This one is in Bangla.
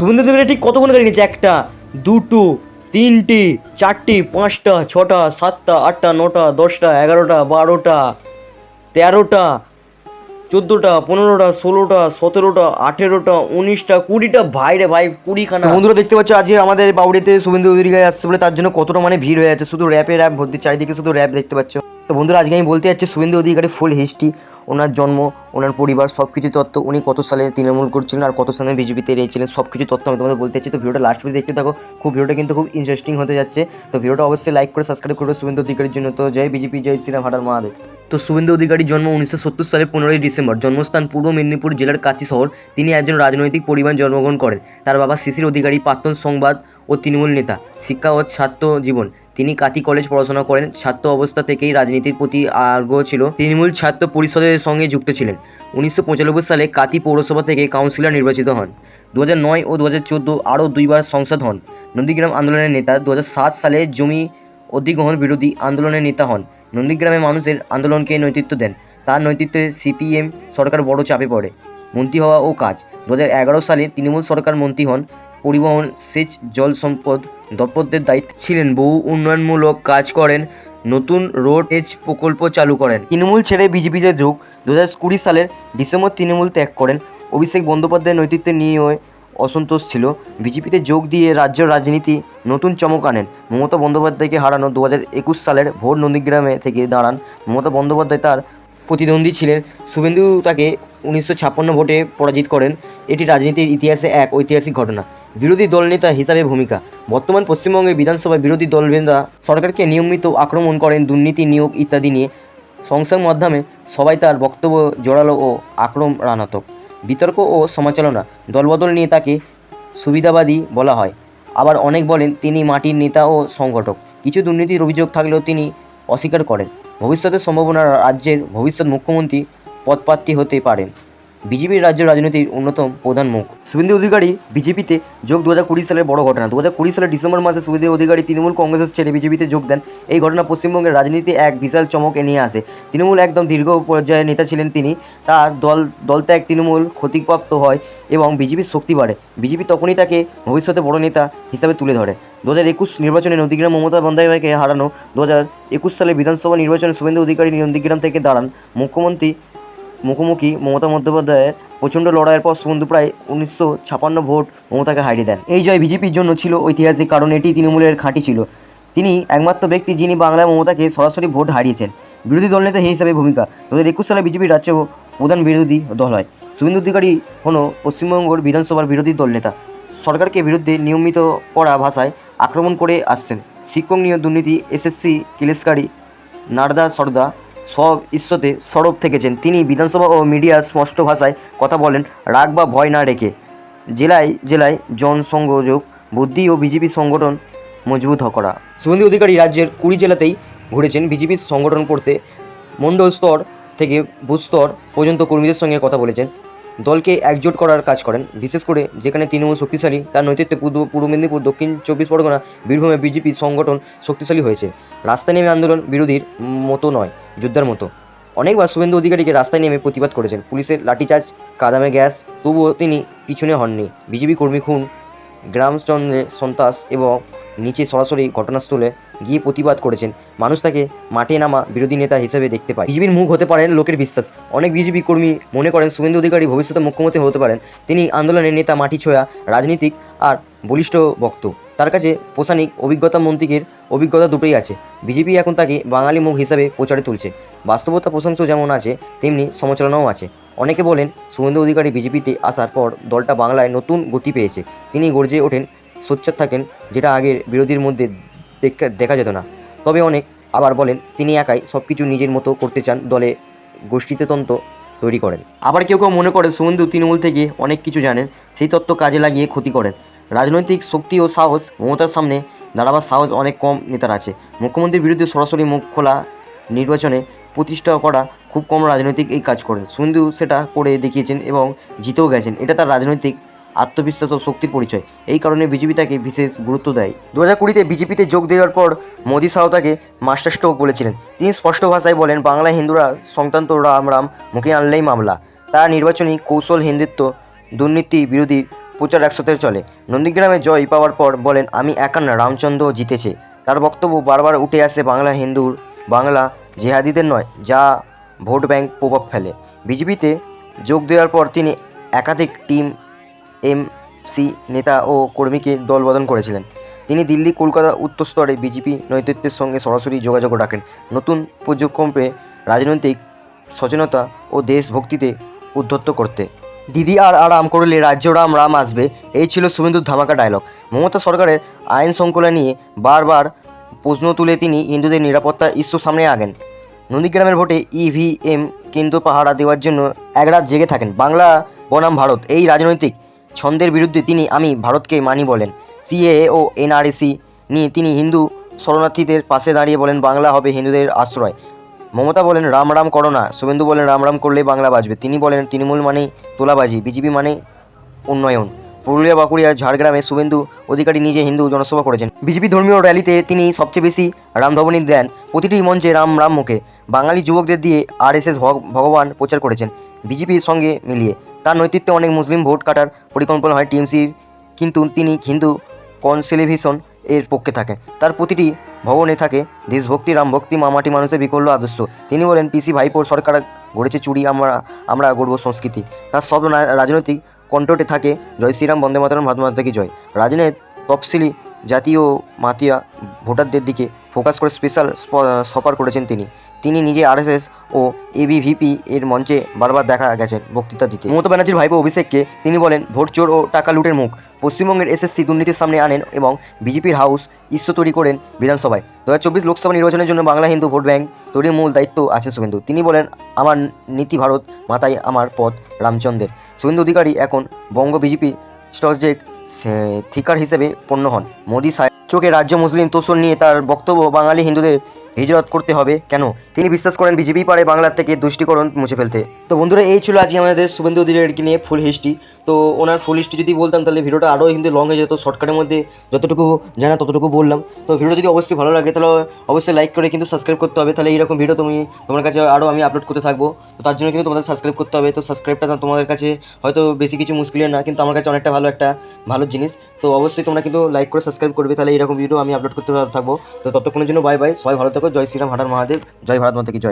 শুভেন্দু অধিকারী ঠিক কতক্ষণ গাড়ি নিয়েছে? একটা, দুটো, তিনটি, চারটি, পাঁচটা, ছটা, সাতটা, আটটা, নটা, দশটা, এগারোটা, বারোটা, তেরোটা, চোদ্দোটা, পনেরোটা, ষোলোটা, সতেরোটা, আঠেরোটা, উনিশটা, কুড়িটা। ভাই রে ভাই, কুড়িখানা। বন্ধুরা দেখতে পাচ্ছ, আজকে আমাদের বাউড়িতে শুভেন্দু অধিকারী আসছে বলে তার জন্য কতটা মানে ভিড় হয়ে যাচ্ছে শুধু র্যাপে র্যাপ ভর্তি, চারিদিকে শুধু র্যাপ দেখতে পাচ্ছ। তো বন্ধুরা, আজকে আমি বলতে যাচ্ছি শুভেন্দু অধিকারী ফুল হিস্ট্রি ওনার জন্ম, ওনার পরিবার সব কিছু তথ্য উনি কত সালে তৃণমূল করছিলেন আর কত সালে বিজেপিতে রয়েছিলেন সব কিছু তথ্য আমি তোমাদের বলতে চাচ্ছি তো ভিডিওটা লাস্ট অবধি দেখতে থাকো। খুব ভিডিওটা কিন্তু খুব ইন্টারেস্টিং হতে যাচ্ছে। তো ভিডিওটা অবশ্যই লাইক করে সাবস্ক্রাইব করবে শুভেন্দু অধিকারীর জন্য। তো জয় বিজেপি, জয় শ্রীরাম, হাটার মহাদেব। তো শুভেন্দু অধিকারীর জন্ম উনিশশো সত্তর সালের পনেরোই ডিসেম্বর। জন্মস্থান পূর্ব মেদিনীপুর জেলার কাঁচি শহর। তিনি একজন রাজনৈতিক পরিবার জন্মগ্রহণ করেন। তার বাবা শিশির অধিকারী, প্রাক্তন সংবাদ ও তৃণমূল নেতা। শিক্ষা ও ছাত্র জীবন। তিনি কাতি কলেজ পড়াশোনা করেন। ছাত্র অবস্থা থেকেই রাজনীতির প্রতি আগ্রহ ছিল। তৃণমূল ছাত্র পরিষদের সঙ্গে যুক্ত ছিলেন। উনিশশো পঁচানব্বই সালে কাতি পৌরসভা থেকে কাউন্সিলর নির্বাচিত হন। দু নয় ও দু হাজার চোদ্দ আরও দুইবার সংসদ হন। নন্দীগ্রাম আন্দোলনের নেতা। দু হাজার সাত সালে জমি অধিগ্রহণ বিরোধী আন্দোলনের নেতা হন। নন্দীগ্রামে মানুষের আন্দোলনকে নেতৃত্ব দেন। তার নেতৃত্বে সিপিএম সরকার বড় চাপে পড়ে। মন্ত্রী হওয়া ও কাজ। দু হাজার এগারো সালে তৃণমূল সরকার মন্ত্রী হন। পরিবহন, সেচ, জল সম্পদ দপ্তরদের দায়িত্ব ছিলেন। বহু উন্নয়নমূলক কাজ করেন। নতুন রোড এজ প্রকল্প চালু করেন। তৃণমূল ছেড়ে বিজেপিতে যোগ দু হাজার কুড়ি সালের ডিসেম্বর তৃণমূল ত্যাগ করেন। অভিষেক বন্দ্যোপাধ্যায়ের নেতৃত্বে নিয়ে অসন্তোষ ছিল। বিজেপিতে যোগ দিয়ে রাজ্য রাজনীতি নতুন চমক আনেন। মমতা বন্দ্যোপাধ্যায়কে হারানো দু হাজার একুশ সালের ভোট নন্দীগ্রামে থেকে দাঁড়ান। মমতা বন্দ্যোপাধ্যায় তার প্রতিদ্বন্দ্বী ছিলেন। শুভেন্দু তাকে উনিশশো ছাপ্পান্ন ভোটে পরাজিত করেন। এটি রাজনীতির ইতিহাসে এক ঐতিহাসিক ঘটনা। বিরোধী দলনেতা হিসাবে ভূমিকা। বর্তমান পশ্চিমবঙ্গে বিধানসভায় বিরোধী দলনেতা সরকারকে নিয়মিত আক্রমণ করেন, দুর্নীতি, নিয়োগ ইত্যাদি নিয়ে। সংসদ মাধ্যমে সবাই তার বক্তব্য জোরালো ও আক্রমণাত্মক বিতর্ক ও সমালোচনা, দলবদল নিয়ে তাকে সুবিধাবাদী বলা হয়। আবার অনেক বলেন, তিনি মাটির নেতা ও সংগঠক। কিছু দুর্নীতির অভিযোগ থাকলেও তিনি অস্বীকার করেন। ভবিষ্যতের সম্ভাবনা রাজ্যের ভবিষ্যৎ মুখ্যমন্ত্রী পদপ্রার্থী হতে পারেন। বিজেপির রাজ্য রাজনীতির অন্যতম প্রধান মুখ। শুভেন্দু অধিকারী বিজেপিতে যোগ দু হাজার কুড়ি সালের বড় ঘটনা। দু হাজার কুড়ি সালের ডিসেম্বর মাসে শুভেন্দু অধিকারী তৃণমূল কংগ্রেসের ছেড়ে বিজেপিতে যোগ দেন। এই ঘটনা পশ্চিমবঙ্গের রাজনীতি এক বিশাল চমক নিয়ে আসে। তৃণমূল একদম দীর্ঘ পর্যায়ের নেতা ছিলেন তিনি। তার দল, দলত্যাগ তৃণমূল ক্ষতিপ্রাপ্ত হয় এবং বিজেপির শক্তি বাড়ে। বিজেপি তখনই তাকে ভবিষ্যতে বড় নেতা হিসাবে তুলে ধরে। দু হাজার একুশ নির্বাচনে নন্দীগ্রাম মমতা বন্দ্যোপাধ্যায়কে হারানো। দু হাজার একুশ সালে বিধানসভা নির্বাচনে শুভেন্দু অধিকারী নন্দীগ্রাম থেকে দাঁড়ান। মুখ্যমন্ত্রী মুখোমুখি মমতা বন্দ্যোপাধ্যায়ের প্রচণ্ড লড়াইয়ের পর সুবন্ধু প্রায় উনিশশো ছাপান্ন ভোট মমতাকে হারিয়ে দেন। এই জয় বিজেপির জন্য ছিল ঐতিহাসিক কারণ, এটি তৃণমূলের খাঁটি ছিল। তিনি একমাত্র ব্যক্তি যিনি বাংলায় মমতাকে সরাসরি ভোট হারিয়েছেন। বিরোধী দলনেতা হিসাবে ভূমিকা। দু হাজার একুশ সালে বিজেপির রাজ্য প্রধান বিরোধী দল হয়। শুভেন্দু অধিকারী হলো পশ্চিমবঙ্গের বিধানসভার বিরোধী দলনেতা সরকারকে বিরুদ্ধে নিয়মিত করা ভাষায় আক্রমণ করে আসছেন। শিক্ষক নিয়োগ দুর্নীতি, এসএসসি, কেলেস্কারি, নারদা, সর্দা সব ইস্যুতে সরব থেকেছেন। তিনি বিধানসভা ও মিডিয়া স্পষ্ট ভাষায় কথা বলেন, রাগ বা ভয় না রেখে। জেলায় জেলায় জনসংযোগ, বুদ্ধি ও বিজেপি সংগঠন মজবুত করা। শুভেন্দু অধিকারী রাজ্যের কুড়ি জেলাতেই ঘুরেছেন বিজেপির সংগঠন করতে। মণ্ডল স্তর থেকে বুথ স্তর পর্যন্ত কর্মীদের সঙ্গে কথা বলেছেন। দলকে একজোট করার কাজ করেন। বিশেষ করে যেখানে তৃণমূল শক্তিশালী, তার নেতৃত্বে পূর্ব পূর্ব মেদিনীপুর, দক্ষিণ চব্বিশ পরগনা, বীরভূমে বিজেপি সংগঠন শক্তিশালী হয়েছে। রাস্তায় নেমে আন্দোলন বিরোধীর মতো নয়, যোদ্ধার মতো। অনেকবার শুভেন্দু অধিকারীকে রাস্তায় নেমে প্রতিবাদ করেছেন। পুলিশের লাঠিচার্জ, কাদামে গ্যাস, তবুও তিনি পিছনে হননি। বিজেপি কর্মী খুন, গ্রামচন্দ্রে সন্ত্রাস এবং নিচে সরাসরি ঘটনাস্থলে গিয়ে প্রতিবাদ করেছেন। মানুষ তাকে মাঠে নামা বিরোধী নেতা হিসেবে দেখতে পায়। বিজেপির মুখ হতে পারেন লোকের বিশ্বাস। অনেক বিজেপি কর্মী মনে করেন শুভেন্দু অধিকারী ভবিষ্যতে মুখ্যমন্ত্রী হতে পারেন। তিনি আন্দোলনের নেতা, মাটি ছোঁয়া, রাজনীতিক আর বলিষ্ঠ বক্ত তার কাছে প্রশাসনিক অভিজ্ঞতা মন্ত্রীকের অভিজ্ঞতা দুটোই আছে। বিজেপি এখন তাকে বাঙালি মুখ হিসাবে প্রচারে তুলছে। বাস্তবতা প্রশংসা যেমন আছে, তেমনি সমালোচনাও আছে। অনেকে বলেন, শুভেন্দু অধিকারী বিজেপিতে আসার পর দলটা বাংলায় নতুন গতি পেয়েছে। তিনি গর্জে ওঠেন সোচ্চার থাকেন, যেটা আগের বিরোধীর মধ্যে দেখা যেত না। তবে অনেক আবার বলেন, তিনি একাই সব কিছু নিজের মতো করতে চান, দলে গোষ্ঠীতন্ত্র তৈরি করেন। আবার কেউ কেউ মনে করেন শুভেন্দু তৃণমূল থেকে অনেক কিছু জানেন, সেই তত্ত্ব কাজে লাগিয়ে ক্ষতি করেন। রাজনৈতিক শক্তি ও সাহস, মমতার সামনে দাঁড়াবার সাহস অনেক কম নেতার আছে। মুখ্যমন্ত্রীর বিরুদ্ধে সরাসরি মুখ খোলা নির্বাচনে প্রতিষ্ঠা করা খুব কম রাজনৈতিক এই কাজ করেন। শুভেন্দু সেটা করে দেখিয়েছেন এবং জিতেও গেছেন। এটা তার রাজনৈতিক আত্মবিশ্বাস ও শক্তির পরিচয়। এই কারণে বিজেপি তাকে বিশেষ গুরুত্ব দেয়। দু হাজার কুড়িতে বিজেপিতে যোগ দেওয়ার পর মোদী শাহ তাকে মাস্টার স্ট্রোক বলেছিলেন। তিনি স্পষ্ট ভাষায় বলেন বাংলা হিন্দুরা সংক্রান্ত রাম রাম মুখে আনলেই মামলা। তারা নির্বাচনী কৌশল, হিন্দুত্ব, দুর্নীতি বিরোধী প্রচার একসাথে চলে। নন্দীগ্রামে জয় পাওয়ার পর বলেন, আমি একা না রামচন্দ্র জিতেছে। তার বক্তব্য বারবার উঠে আসে বাংলা হিন্দুর, বাংলা জেহাদিদের নয়, যা ভোট ব্যাংক প্রভাব ফেলে। বিজেপিতে যোগ দেওয়ার পর তিনি একাধিক টিম এমসি নেতা ও কর্মীকে দলবদল করেছিলেন। তিনি দিল্লি, কলকাতা উত্তরস্তরে বিজেপি নেতৃত্বের সঙ্গে সরাসরি যোগাযোগ রাখেন। নতুন প্রযুক্তি রাজনৈতিক সচেতনতা ও দেশভক্তিতে উদ্ধত্ত করতে। দিদি আর আরাম করলে রাজ্য রাম রাম আসবে, এই ছিল শুভেন্দুর ধামাকা ডায়লগ মমতা সরকারের আইন শৃঙ্খলা নিয়ে বারবার প্রশ্ন তুলে তিনি হিন্দুদের নিরাপত্তা ইস্যুর সামনে আগেন নন্দীগ্রামের ভোটে ইভিএম কেন্দ্র পাহারা দেওয়ার জন্য এক রাত জেগে থাকেন। বাংলা বনাম ভারত, এই রাজনৈতিক ছন্দের বিরুদ্ধে তিনি আমি ভারতকে মানি বলেন। সিএএ ও এনআরসি নিয়ে তিনি হিন্দু শরণার্থীদের পাশে দাঁড়িয়ে বলেন, বাংলা হবে হিন্দুদের আশ্রয়। মমতা বলেন, রাম রাম করো না। শুভেন্দু বলেন, রাম রাম করলে বাংলা বাজবে। তিনি বলেন, তৃণমূল মানেই তোলাবাজি, বিজেপি মানে উন্নয়ন। পুরুলিয়া, বাঁকুড়িয়া, ঝাড়গ্রামে শুভেন্দু অধিকারী নিজে হিন্দু জনসভা করেছেন। বিজেপি ধর্মীয় র্যালিতে তিনি সবচেয়ে বেশি রামধবনী দেন। প্রতিটি মঞ্চে রাম রাম মুখে। বাঙালি যুবকদের দিয়ে আরএসএস ভগবান প্রচার করেছেন। বিজেপির সঙ্গে মিলিয়ে। তার নেতৃত্বে অনেক মুসলিম ভোট কাটার পরিকল্পনা হয় টিএমসির, কিন্তু তিনি হিন্দু কনসেলিভিশন এর পক্ষে থাকেন। তার প্রতিটি ভবনে থাকে দেশভক্তি, রামভক্তি, মামাটি মানুষের বিকল্প আদর্শ। তিনি বলেন পিসি ভাইপোর সরকার গড়েছে চুরি, আমরা আমরা গর্ব সংস্কৃতি। তার সব রাজনৈতিক কণ্ঠটে থাকে, জয় শ্রীরাম, বন্দে মাতরম, ভারত মাতা কি জয়। রাজনীতি তফসিলি জাতীয় মাতিয়া ভোটারদের দিকে ফোকাস করে স্পেশাল সফর করেছেন তিনি। তিনি নিজে আরএসএস ও এবিভিপি এর মঞ্চে বারবার দেখা গেছেন বক্তৃতা দিতে। মমতা ব্যানার্জির ভাইপো অভিষেককে তিনি বলেন, ভোট চোর ও টাকা লুটের মুখ। পশ্চিমবঙ্গের এসএসসি দুর্নীতির সামনে আনেন এবং বিজেপির হাউস ইস্যু তৈরি করেন বিধানসভায়। দু চব্বিশ লোকসভা নির্বাচনের জন্য বাংলা হিন্দু ভোট ব্যাংক তৈরির মূল দায়িত্ব আছে শুভেন্দু। তিনি বলেন, আমার নীতি ভারত, মাতাই আমার পথ, রামচন্দ্রের। শুভেন্দু অধিকারী এখন বঙ্গ বিজেপি স্টজেক থিকার হিসেবে পণ্য হন। মোদী সাহেব চোখে রাজ্য মুসলিম তোষণ নিয়ে তার বক্তব্য বাঙালি হিন্দুদের হিজরত করতে হবে। কেন? তিনি বিশ্বাস করেন বিজেপি পারে বাংলার থেকে দুষ্টিকরণ মুছে ফেলতে। তো বন্ধুরা, এই ছিল আজকে আমাদের শুভেন্দু অধিকারীকে নিয়ে ফুল হিস্ট্রি তো ওনার ফুল হিস্ট্রি যদি বলতাম, তাহলে ভিডিওটা আরও কিন্তু লং হয়ে যেত। শর্টকাটের মধ্যে যতটুকু জানা ততটুকু বললাম। তো ভিডিও যদি অবশ্যই ভালো লাগে, তাহলে অবশ্যই লাইক করে কিন্তু সাবস্ক্রাইব করতে হবে। তাহলে এইরকম ভিডিও তুমি, তোমার কাছে আরও আমি আপলোড করতে থাকব। তো তার জন্য কিন্তু তোমাদের সাবস্ক্রাইব করতে হবে। তো সাবস্ক্রাইবটা তোমাদের কাছে হয়তো বেশি কিছু মুশকিলের না, কিন্তু আমার কাছে অনেকটা ভালো একটা, ভালো জিনিস। তো অবশ্যই তোমরা কিন্তু লাইক করে সাবস্ক্রাইব করবে। তাহলে এরকম ভিডিও আমি আপলোড করতে থাকব। তো ততক্ষণের জন্য বাই বাই সবাই ভালো জয় শ্রীরাম হাটার মহাদেব জয় ভারত মাতা কি জয়।